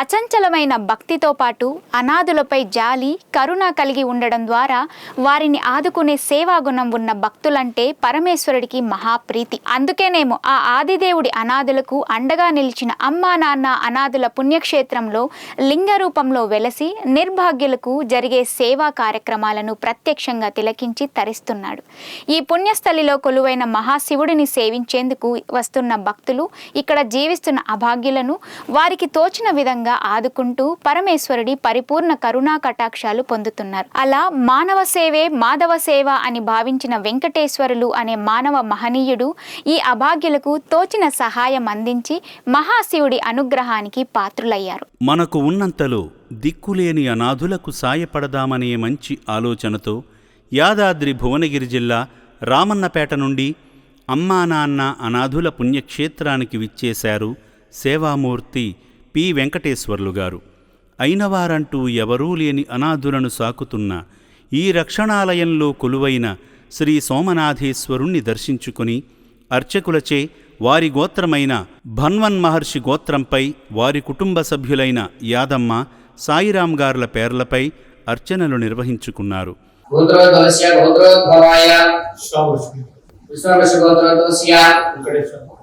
అచంచలమైన భక్తితో పాటు అనాథులపై జాలి కరుణ కలిగి ఉండడం ద్వారా వారిని ఆదుకునే సేవాగుణం ఉన్న భక్తులంటే పరమేశ్వరుడికి మహాప్రీతి. అందుకేనేమో ఆ ఆదిదేవుడి అనాథులకు అండగా నిలిచిన అమ్మా నాన్న అనాథుల పుణ్యక్షేత్రంలో లింగ రూపంలో వెలసి నిర్భాగ్యులకు జరిగే సేవా కార్యక్రమాలను ప్రత్యక్షంగా తిలకించి తరిస్తున్నాడు. ఈ పుణ్యస్థలిలో కొలువైన మహాశివుడిని సేవించేందుకు వస్తున్న భక్తులు ఇక్కడ జీవిస్తున్న అభాగ్యులను వారికి తోచిన విధంగా ఆదుకుంటూ పరమేశ్వరుడి పరిపూర్ణ కరుణా కటాక్షాలు పొందుతున్నారు. అలా మానవ సేవే మాధవ సేవ అని భావించిన వెంకటేశ్వరులు అనే మానవ మహనీయుడు ఈ అభాగ్యులకు తోచిన సహాయం అందించి మహాశివుడి అనుగ్రహానికి పాత్రులయ్యారు. మనకు ఉన్నంతలో దిక్కులేని అనాథులకు సాయపడదామనే మంచి ఆలోచనతో యాదాద్రి భువనగిరి జిల్లా రామన్నపేట నుండి అమ్మా నాన్న అనాథుల పుణ్యక్షేత్రానికి విచ్చేశారు సేవామూర్తి పి. వెంకటేశ్వర్లు గారు. అయినవారంటూ ఎవరూ లేని అనాథులను సాకుతున్న ఈ రక్షణాలయంలో కొలువైన శ్రీ సోమనాథేశ్వరుణ్ణి దర్శించుకుని అర్చకులచే వారి గోత్రమైన భన్వన్ మహర్షి గోత్రంపై వారి కుటుంబ సభ్యులైన యాదమ్మ సాయిరాం గార్ల పేర్లపై అర్చనలు నిర్వహించుకున్నారు.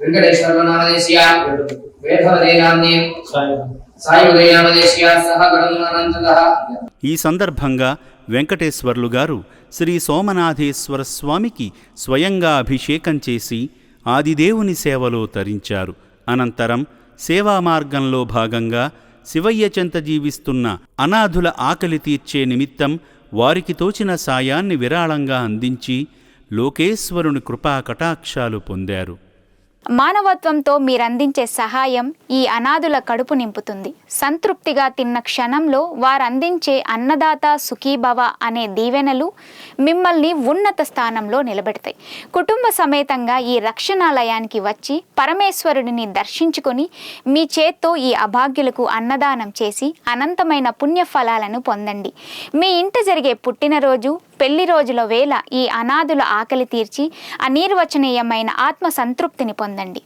వెంకటేశ్వర నామదేశ్య సాయి సహ ఈ సందర్భంగా వెంకటేశ్వర్లు గారు శ్రీ సోమనాథేశ్వర స్వామికి స్వయంగా అభిషేకం చేసి ఆదిదేవుని సేవలో తరించారు. అనంతరం సేవా మార్గంలో భాగంగా శివయ్య చెంత జీవిస్తున్న అనాథుల ఆకలి తీర్చే నిమిత్తం వారికి తోచిన సాయాన్ని విరాళంగా అందించి లోకేశ్వరుని కృపా కటాక్షాలు పొందారు. మానవత్వంతో మీరందించే సహాయం ఈ అనాథుల కడుపు నింపుతుంది. సంతృప్తిగా తిన్న క్షణంలో వారందించే అన్నదాత సుఖీభవ అనే దీవెనలు మిమ్మల్ని ఉన్నత స్థానంలో నిలబెడతాయి. కుటుంబ సమేతంగా ఈ రక్షణాలయానికి వచ్చి పరమేశ్వరుడిని దర్శించుకొని మీ చేత్తో ఈ అభాగ్యులకు అన్నదానం చేసి అనంతమైన పుణ్య ఫలాలను పొందండి. మీ ఇంట జరిగే పుట్టినరోజు పెళ్ళి రోజుల వేళ ఈ అనాథుల ఆకలి తీర్చి అనిర్వచనీయమైన ఆత్మ సంతృప్తిని పొందండి.